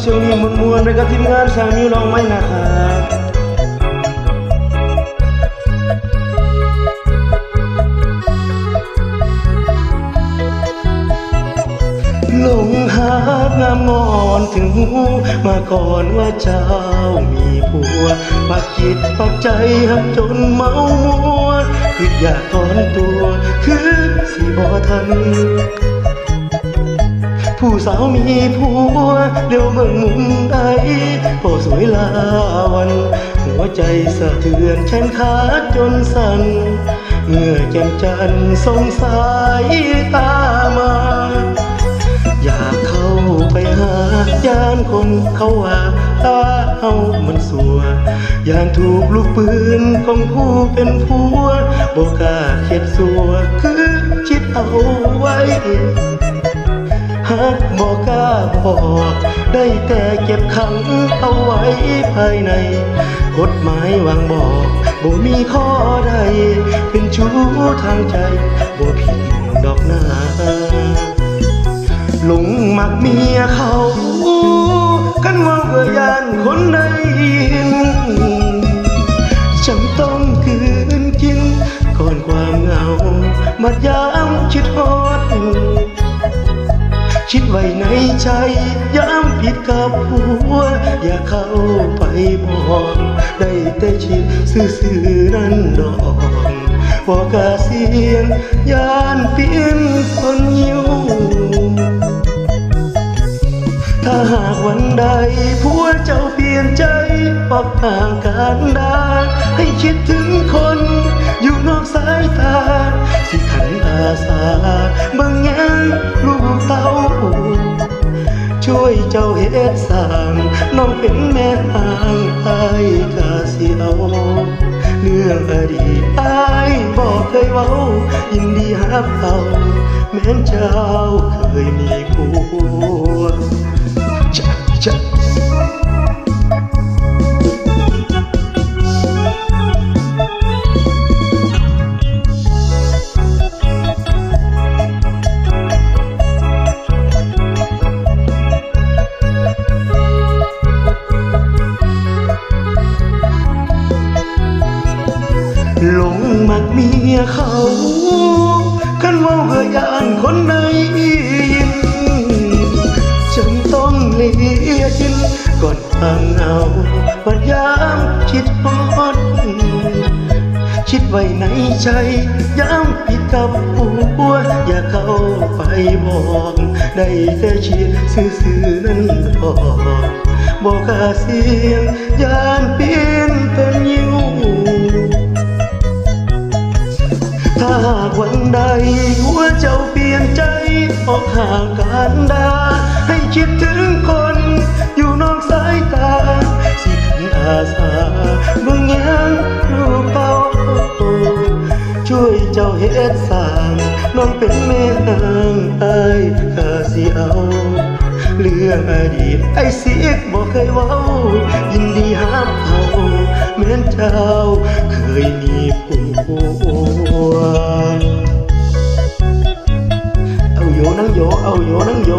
เชียงเนียมมวนไปกับทีมงานสาวมิวลองไว้นะครับหลงหางามงอนถึงหูมาก่อนว่าเจ้ามีผัวปักจิตปักใจหักจนเมามัวคืออยากถอนตัวคือสิบ่ทัน ผู้สาวมีผัวเดี๋ยวเบิ่งมุมใดพอสวยลาวัน หัวใจสะเทือนแขนขาจนสั่นเมื่อแจ่มจันสงสายตามา อยากเข้าไปหายานคนเขาว่าตาเฮามันสัวยานถูกลูกปืนของผู้เป็นผัวบอกกาเข็ดสัวคือคิดเอาไว้ หากบอกกล้าบอก ได้แต่เก็บขังเอาไว้ภายใน กฎหมายวางบอกบ่มีข้อใด เป็นชู้ทางใจบ่ผิดดอกหน้าหลงมักเมียเขา กันว่าเบื่อยานคนใด คิดไว้ในใจ ย้ำผิดกับผัว อย่าเข้าไปบอกได้แต่ชิดซื่อๆนั่นดอกบอกกาเสียงยานเปลี่ยนคนยิวถ้าหากวันใดผัวเจ้าเปลี่ยนใจออกห่างกันดาให้คิดถึงคน อยู่นอกสายตา สิขันอาสา เจ้าเฮ็ดสร้างน้องเป็นแม่ห่างอายกาสิเอาเรื่องอดีตอายบอกเคยเว้ายินดีฮับเอาแม้นเจ้าเคยมีผัวจะจะ เมียเขากันว่าเบื่อยานคนในยินจำต้องเลียกินก่อนความเงาปัดยามคิดฮอดคิดไว้ในใจย้ำผิดกับผัวอย่าเข้าไปบอกได้แต่เชียร์ซื่อๆนั่นพอบอกกาเสียงยาน ออกห่างกันดา ให้คิดถึงคน อยู่นอกสายตา สิขันอาสาเบิ่งย้งลูกเต้าช่วยเจ้าเฮ็ดสางน้องเป็นแม่นางไอายข้าสิเอา เรื่องอดีตไอ้เสียกบอกเคยเว้า ยินดีห้ามเอาแม้นเจ้าเคยมีผัวา นั่งโยเอาโยนั่งโย